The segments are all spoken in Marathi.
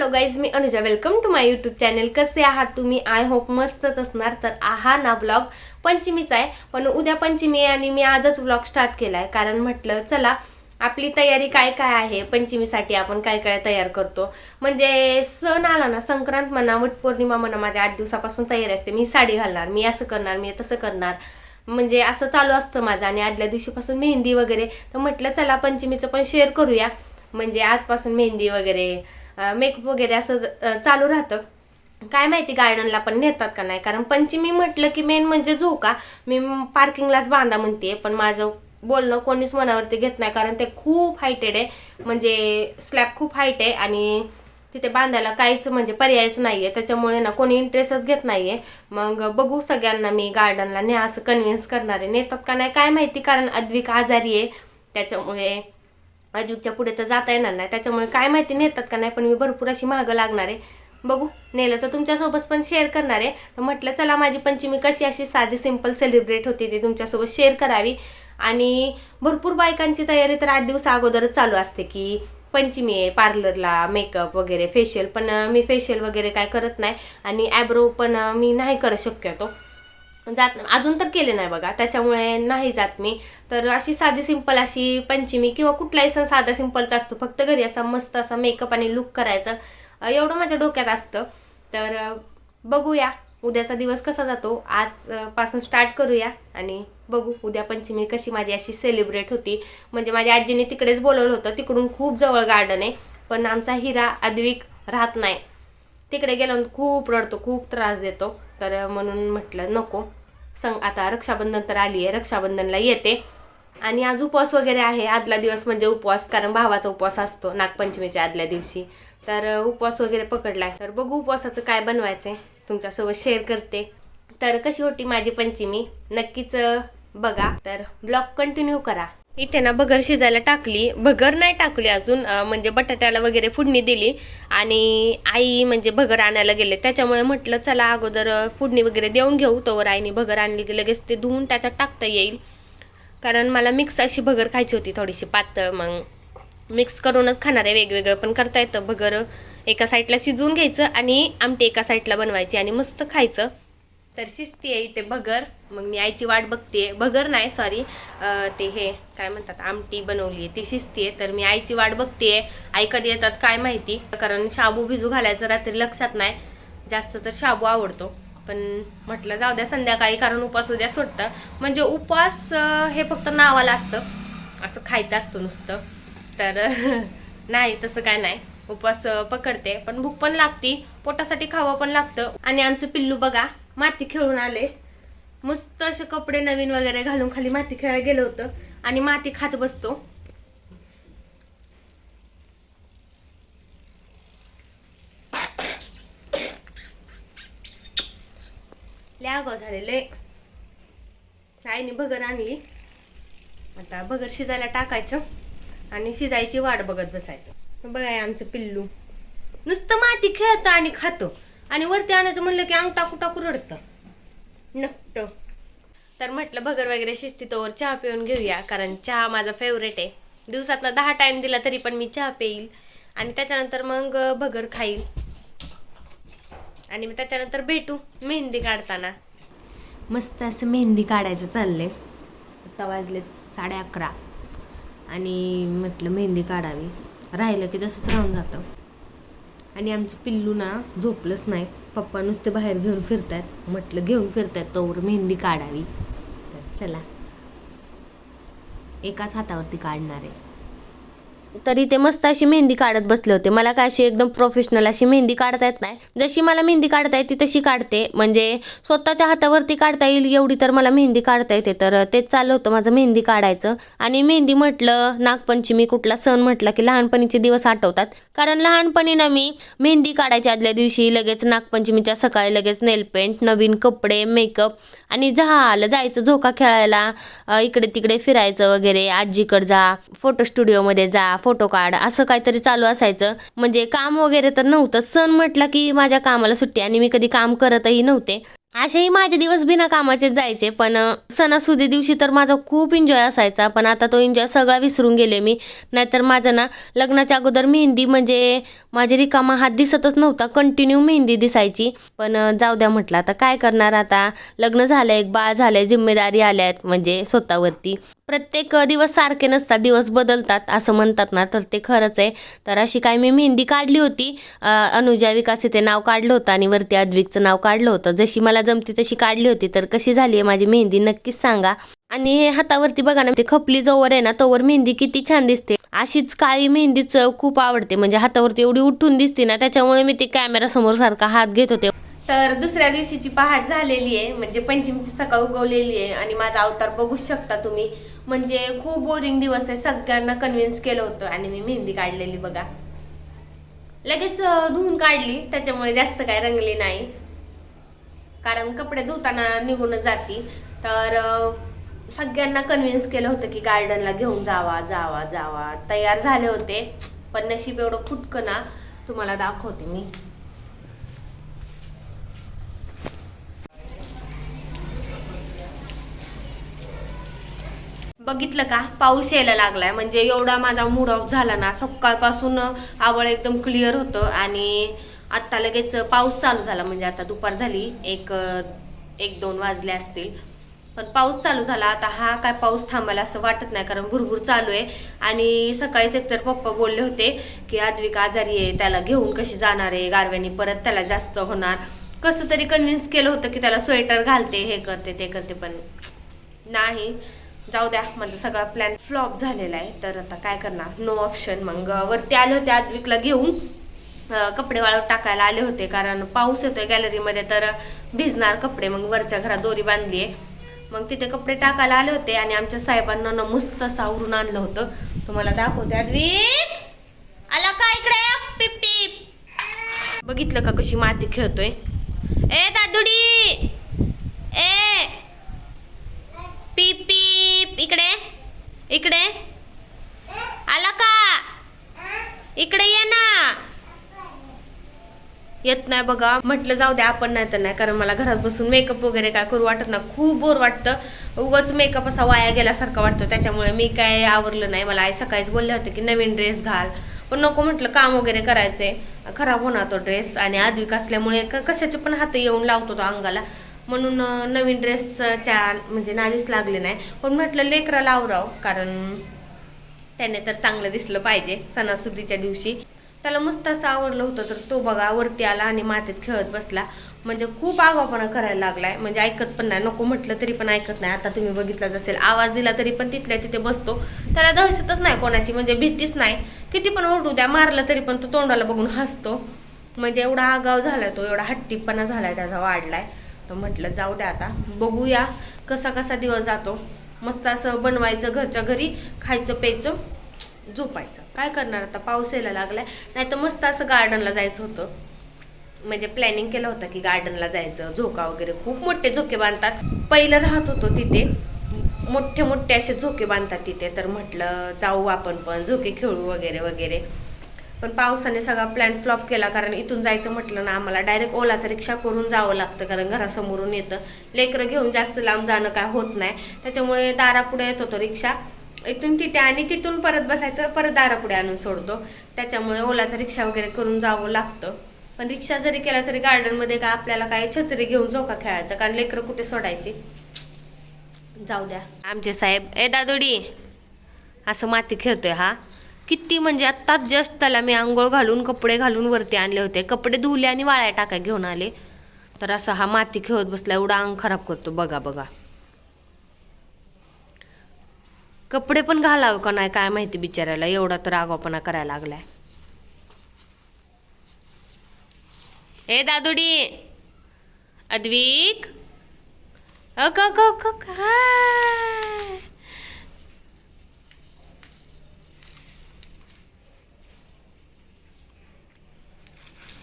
Hello guys me Anuja. Welcome to my YouTube channel कसे आहात तुम्ही? आय होप मस्तच असणार. तर आहा ना ब्लॉग पंचमीचा आहे पण उद्या पंचमी आहे आणि मी आजच ब्लॉग स्टार्ट केला आहे कारण म्हटलं चला आपली तयारी काय काय आहे? पंचमीसाठी आपण काय काय तयार करतो? म्हणजे सण आला ना संक्रांत म्हणा वटपौर्णिमा म्हणा माझ्या आठ दिवसापासून तयारी असते. मी साडी घालणार मी असं करणार मी तसं करणार. म्हणजे असं चालू असतं माझं. आणि आदल्या दिवशीपासून मेहंदी वगैरे. तर म्हटलं चला पंचमीचं पण शेअर करूया. म्हणजे आजपासून मेहंदी वगैरे मेकअप वगैरे असं चालू राहतं. काय माहिती गार्डनला पण नेतात का नाही? कारण पंचमी म्हटलं की मेन म्हणजे झोका मी पार्किंगलाच बांधा म्हणते पण माझं बोलणं कोणीच मनावरती घेत नाही. कारण ते खूप हायटेड आहे म्हणजे स्लॅब खूप हाईट आहे आणि तिथे बांधायला काहीच म्हणजे पर्यायच नाही आहे त्याच्यामुळे ना कोणी इंटरेस्टच घेत नाही आहे मग बघू सगळ्यांना मी गार्डनला न्या असं कन्व्हिन्स करणार. आहे नेतात का नाही? काय माहिती? कारण अद्विक आजारी आहे. त्याच्यामुळे अजूकच्या पुढे तर जाता येणार नाही. त्याच्यामुळे काय माहिती नेतात का नाही पण मी भरपूर अशी महागं लागणार आहे. बघू नेलं तर तुमच्यासोबत पण शेअर करणार आहे. तर म्हटलं चला माझी पंचमी कशी अशी साधी सिंपल सेलिब्रेट होती ती तुमच्यासोबत शेअर करावी. आणि भरपूर बायकांची तयारी तर आठ दिवस अगोदरच चालू असते की पंचमी आहे पार्लरला मेकअप वगैरे फेशियल पण मी फेशियल वगैरे काय करत नाही. आणि ॲब्रो पण मी नाही करत शक्यतो. जात अजून तर केले नाही बघा. त्याच्यामुळे नाही जात मी. तर अशी साधी सिंपल अशी पंचमी किंवा कुठलाही सण साधा सिंपलचा असतो. फक्त घरी असा मस्त असा मेकअप आणि लुक करायचा. एवढं माझ्या डोक्यात असतं. तर बघूया. उद्याचा दिवस कसा जातो? आज पासून स्टार्ट करूया आणि बघू उद्या पंचमी कशी माझी अशी सेलिब्रेट होती. म्हणजे माझ्या आजीने तिकडेच बोलवलं होतं. तिकडून खूप जवळ गार्डन आहे. पण आमचा हिरा अद्विक राहत नाही. तिकडे गेल्यावर खूप रडतो खूप त्रास देतो. तर म्हणून म्हटलं नको. संग आता रक्षाबंधन तर आली आहे रक्षाबंधनला येते. आणि आज उपवास वगैरे आहे. आदला दिवस म्हणजे उपवास कारण भावाचा उपवास असतो नागपंचमीच्या आदल्या दिवशी. तर उपवास वगैरे पकडलाय तर बघू उपवासाचं काय बनवायचंय. तुमच्यासोबत शेअर करते. तर कशी होती माझी पंचमी? नक्कीच बघा. तर ब्लॉग कंटिन्यू करा. इथे ना भगर शिजायला टाकली. भगर नाही टाकली अजून म्हणजे बटाट्याला वगैरे फुडणी दिली. आणि आई म्हणजे भगर आणायला गेले. त्याच्यामुळे म्हटलं चला अगोदर फुडणी वगैरे देऊन घेऊ. तोवर आईने भगर आणली की लगेच ते धुवून त्याच्यात टाकता येईल. कारण मला मिक्स अशी भगर खायची होती थोडीशी पातळ. मग मिक्स करूनच खाणार आहे वेगवेगळं. पण करता येतं भगर एका साईडला शिजवून घ्यायचं आणि आमटी एका साईडला बनवायची आणि मस्त खायचं. तर शिजती आहे इथे भगर. मग मी आईची वाट बघते भगर नाही सॉरी ते हे काय म्हणतात आमटी बनवली आहे ती शिजतीये तर मी आईची वाट बघते आई कधी येतात काय माहिती. कारण शाबू भिजू घालायचं रात्री लक्षात नाही. जास्त तर शाबू आवडतो. पण म्हटलं जाऊ द्या संध्याकाळी कारण उपास उद्या सोडतं म्हणजे उपवास हे फक्त नावाला असतं. असं खायचं असतं नुसतं. तर नाही तसं काय नाही. उपवास पकडते. पण भूक पण लागती. पोटासाठी खावं पण लागतं. आणि आमचं पिल्लू बघा. माती खेळून आले. मस्त असे कपडे नवीन वगैरे घालून खाली माती खेळायला गेलं होतं आणि माती खात बसतो. लय झालेले आईने भगर आणली. आता भगर शिजायला टाकायचं आणि शिजायची वाट बघत बसायचं. बघाय आमचं पिल्लू. नुसतं माती खेळतं आणि खातो. आणि वरती आणायचं म्हणलं की अंग टाकू टाकू रडतं. नक्ट तर म्हटलं भगर वगैरे शिस्ती तोवर चहा पिऊन घेऊया कारण चहा माझा फेवरेट आहे. दिवसातनं दहा टाइम दिला तरी पण मी चहा पेईल. आणि त्याच्यानंतर मग भगर खाईल. आणि मग त्याच्यानंतर भेटू मेहंदी काढताना. मस्त असं मेहंदी काढायचं चाललंय. आता वाजले साडे अकरा. आणि म्हटलं मेहंदी काढावी. राहिलं की तसंच राहून जातं. आणि आमचं पिल्लू ना झोपलंच नाही. पप्पा नुसते बाहेर घेऊन फिरतायत. म्हटलं घेऊन फिरतायत तोवर मेहंदी काढावी. तर चला. एकाच हातावरती काढणार आहे. तरी ते मस्त अशी मेहंदी काढत बसले होते. मला काय अशी एकदम प्रोफेशनल अशी मेहंदी काढता येत नाही. जशी मला मेहंदी काढता येते तशी काढते. म्हणजे स्वतःच्या हातावरती काढता येईल एवढी तर मला मेहंदी काढता येते. तर तेच चाललं होतं माझं मेहंदी काढायचं. आणि मेहंदी म्हटलं नागपंचमी कुठला सण म्हटला की लहानपणीचे दिवस आठवतात. कारण लहानपणी ना मी मेहंदी काढायच्या आदल्या दिवशी लगेच नागपंचमीच्या सकाळी लगेच नेलपेंट नवीन कपडे मेकअप आणि झालं जायचं झोका खेळायला इकडे तिकडे फिरायचं वगैरे. आजीकडे जा फोटो स्टुडिओमध्ये जा फोटो काढ असं काहीतरी चालू असायचं. म्हणजे काम वगैरे तर नव्हतं. सण म्हटलं की माझ्या कामाला सुट्टी आणि मी कधी काम करतही नव्हते. असेही माझे दिवस बिना कामाचे जायचे पण सणासुदी दिवशी तर माझा खूप एन्जॉय असायचा. पण आता तो एन्जॉय सगळा विसरून गेले मी. नाहीतर माझं ना लग्नाच्या अगोदर मेहंदी म्हणजे माझे रिकामा हात दिसतच नव्हता. कंटिन्यू मेहंदी दिसायची. पण जाऊ द्या म्हटलं आता काय करणार आता? लग्न झालं एक बाळ झालंय जिम्मेदारी आल्यात म्हणजे स्वतःवरती. प्रत्येक दिवस सारखे नसतात दिवस बदलतात असं म्हणतात ना. तर ते खरंच आहे. तर अशी काय मी मेहंदी काढली होती. अनुजा विकास ते नाव काढलं होतं आणि वरती अद्विकचं नाव काढलं होतं. जशी मला जमती तशी काढली होती. तर कशी झाली आहे माझी मेहंदी नक्कीच सांगा. आणि हे हातावरती बघा ना ते खपली जोवर आहे ना तोवर मेहंदी किती छान दिसते. अशीच काळी मेहंदीच खूप आवडते. म्हणजे हातावरती एवढी उठून दिसते ना त्याच्यामुळे मी ते कॅमेरा समोर सारखा हात घेत होते. तर दुसऱ्या दिवशीची पहाट झालेली आहे. म्हणजे पंचमीची सकाळ उगवलेली आहे. आणि माझा अवतार बघू शकता तुम्ही. म्हणजे खूप बोरिंग दिवस आहे. सगळ्यांना कन्व्हिन्स केलं होतं आणि मी मेहंदी काढलेली बघा. लगेच धुवून काढली. त्याच्यामुळे जास्त काय रंगली नाही. कारण कपडे धुताना निघूनच जाती. तर सगळ्यांना कन्व्हिन्स केलं होतं की गार्डनला घेऊन जावा जावा जावा. तयार झाले होते. पण नशीब एवढं फुटकं ना तुम्हाला दाखवते मी. बघितलं का? पाऊस यायला लागलाय. म्हणजे एवढा माझा मूड ऑफ झाला ना सकाळपासून आवळ एकदम क्लिअर होतं आणि आत्ता लगेच पाऊस चालू झाला. म्हणजे आता दुपार झाली एक एक दोन वाजले असतील. पण पाऊस चालू झाला. आता हा काय पाऊस थांबायला असं वाटत नाही कारण भुरभुर चालू आहे. आणि सकाळीच एकतर पप्पा बोलले होते की आद्विक आजारी आहे त्याला घेऊन कशी जाणार आहे? गारव्यानी परत त्याला जास्त होणार. कसं तरी कन्व्हिन्स केलं होतं की त्याला स्वेटर घालते हे करते ते करते पण नाही. जाऊ द्या माझा सगळा प्लॅन फ्लॉप झालेला आहे. तर आता काय करणार? नो ऑप्शन मग वरती आले होते आद्विकला घेऊन. कपडे वाळत टाकायला आले होते कारण पाऊस येतोय गॅलरीमध्ये तर भिजणार कपडे. मग वरच्या घरात दोरी बांधली आहे मग तिथे कपडे टाकायला आले होते आणि आमच्या साहेबांना ना मस्त सावरून आणलं होतं. तुम्हाला दाखवते आद्विक. आला का इकडे? पिप. बघितलं का कशी माती खेळतोय? ए दादुडी ए पीप पीप इकडे इकडे. आला का? इकडे ये ना. येत नाही बघा. म्हटलं जाऊ द्या आपण नाही तर नाही कारण मला घरात बसून मेकअप वगैरे काय करू वाटत ना खूप बोर वाटतं. उगाच मेकअप असा वाया गेल्यासारखा वाटतं. त्याच्यामुळे मी काय आवरलं नाही. मला आई सकाळीच बोलले होते की नवीन ड्रेस घाल. पण नको म्हटलं काम वगैरे करायचंय. खराब होणार तो ड्रेस आणि आदविक असल्यामुळे कशाचे पण हात येऊन लावतो तो अंगाला. म्हणून नवीन ड्रेसच्या म्हणजे नादीच लागले नाही. पण म्हटलं लेकराला आवराव कारण त्याने तर चांगलं दिसलं पाहिजे सणासुदीच्या दिवशी. त्याला मस्त असं आवडलं होतं तर तो बघा वरती आला आणि मातीत खेळत बसला. म्हणजे खूप आगावपणा करायला लागलाय. म्हणजे ऐकत पण नाही. नको म्हटलं तरी पण ऐकत नाही. आता तुम्ही बघितलं असेल. आवाज दिला तरी पण तिथल्या तिथे बसतो. त्याला दहशतच नाही कोणाची. म्हणजे भीतीच नाही. किती पण ओरडू द्या. मारलं तरी पण तो तोंडाला बघून हसतो. म्हणजे एवढा आगाव झालाय तो. एवढा हट्टीपणा झालाय त्याचा. वाढलाय. तर म्हटलं जाऊ द्या आता. बघूया कसा कसा दिवस जातो. मस्त असं बनवायचं घरच्या घरी खायचं प्यायचं झोपायचं. काय करणार आता? पाऊस यायला लागलाय. नाही तर मस्त असं गार्डनला जायचं होतं. म्हणजे प्लॅनिंग केलं होतं की गार्डनला जायचं. झोका वगैरे खूप मोठे झोके बांधतात. पहिलं राहत होतो तिथे. मोठे मोठे असे झोके बांधतात तिथे. तर म्हटलं जाऊ आपण पण. झोके खेळू वगैरे वगैरे. पण पावसाने सगळा प्लॅन फ्लॉप केला कारण इथून जायचं म्हटलं ना आम्हाला. डायरेक्ट ओलाचा रिक्षा करून जावं लागतं कारण घरासमोरून येतं. लेकरं घेऊन जास्त लांब जाणं काय होत नाही. त्याच्यामुळे दारापुढे येत होतो रिक्षा. इथून तिथे आणि तिथून परत बसायचं परत दारापुढे आणून सोडतो. त्याच्यामुळे ओलाचा रिक्षा वगैरे करून जावं लागतं. पण रिक्षा जरी केला तरी गार्डनमध्ये का आपल्याला काय छत्री घेऊन झोका खेळायचं? कारण लेकरं कुठे सोडायची? जाऊ द्या. आमचे साहेब ए दादोडी असं माती खेळतोय हा. किती म्हणजे आत्ताच जस्ट त्याला मी आंघोळ घालून कपडे घालून वरती आणले होते. कपडे धुवले आणि वाळ्या टाका घेऊन आले. तर असं हा माती खेळत बसला एवढा अंग खराब करतो. बघा बघा. कपडे पण घालावं का नाही काय माहिती बिचारायला एवढा तर आगावपणा करायला लागलाय. ए दादुडी! अद्विक! अक अक अक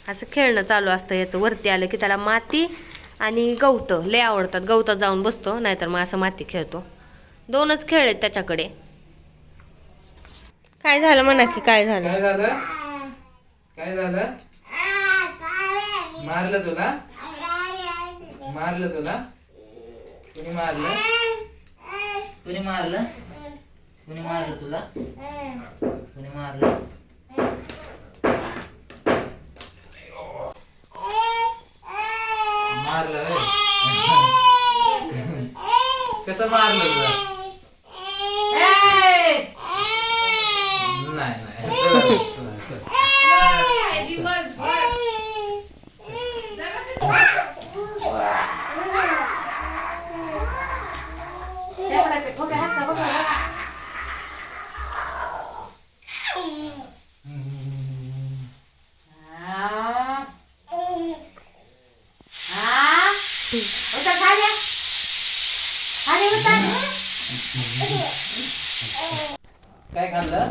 असं खेळणं चालू असतं याचं वरती आलं की त्याला माती आणि गवत लय आवडतात. गवतात जाऊन बसतो नाहीतर मग असं माती खेळतो. दोनच खेळ आहेत त्याच्याकडे. काय झालं म्हणा की काय झालं? काय झालं? काय झालं? मारलं तुला? मारलं तुला? कुणी मारलं? कुणी मारलं? कुणी मारलं तुला? कुणी मारलं? मारलं? कसं मारलं तुला? नाही नाही. काय खाल्लं?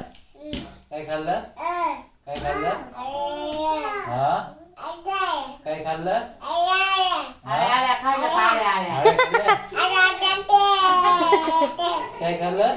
काय खाल्लं? काय खाल्लं? हा? काय खाल्लं? काय खाल्लं?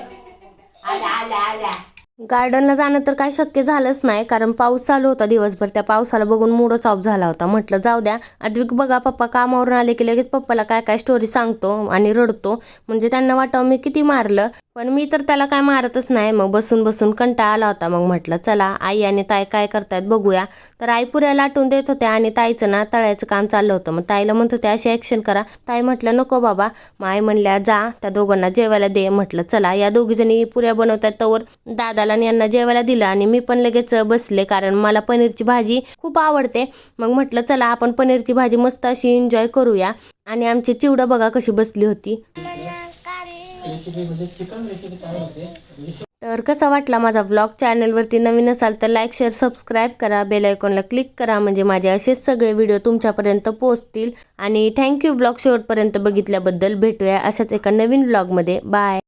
गार्डनला जाणं तर काय शक्य झालंच नाही कारण पाऊस चालू होता दिवसभर. त्या पावसाला बघून मूडच ऑफ झाला होता. म्हटलं जाऊ द्या. अद्विक बघा पप्पा कामावरून आले की लगेच पप्पाला काय काय स्टोरी सांगतो आणि रडतो. म्हणजे त्यांना वाटावं मी किती मारलं? पण मी तर त्याला काय मारतच नाही. मग बसून बसून कंटाळा आला होता. मग म्हटलं चला आई आणि ताई काय करतायत बघूया. तर आई पुऱ्या लाटून देत होत्या आणि ताईचं ना तळ्याचं काम चाललं होतं. मग ताईला म्हणत होते अशी ॲक्शन करा. ताई म्हटलं नको बाबा. मग आई म्हणल्या जा त्या दोघांना जेवायला दे. म्हटलं चला या दोघीजणी पुऱ्या बनवतात तवर. दादाला आणि यांना जेवायला दिलं आणि मी पण लगेच बसले कारण मला पनीरची भाजी खूप आवडते. मग म्हटलं चला आपण पनीरची भाजी मस्त अशी एन्जॉय करूया. आणि आमची चिवडा बघा कशी बसली होती. तर कसा वाटला माझा व्लॉग चॅनलवरती नवीन असाल तर लाईक शेअर सबस्क्राईब करा. बेल आयकॉनला क्लिक करा म्हणजे माझे असेच सगळे व्हिडिओ तुमच्यापर्यंत पोहोचतील. आणि थँक्यू व्लॉग शेवटपर्यंत बघितल्याबद्दल भेटूया अशाच एका नवीन व्लॉगमध्ये बाय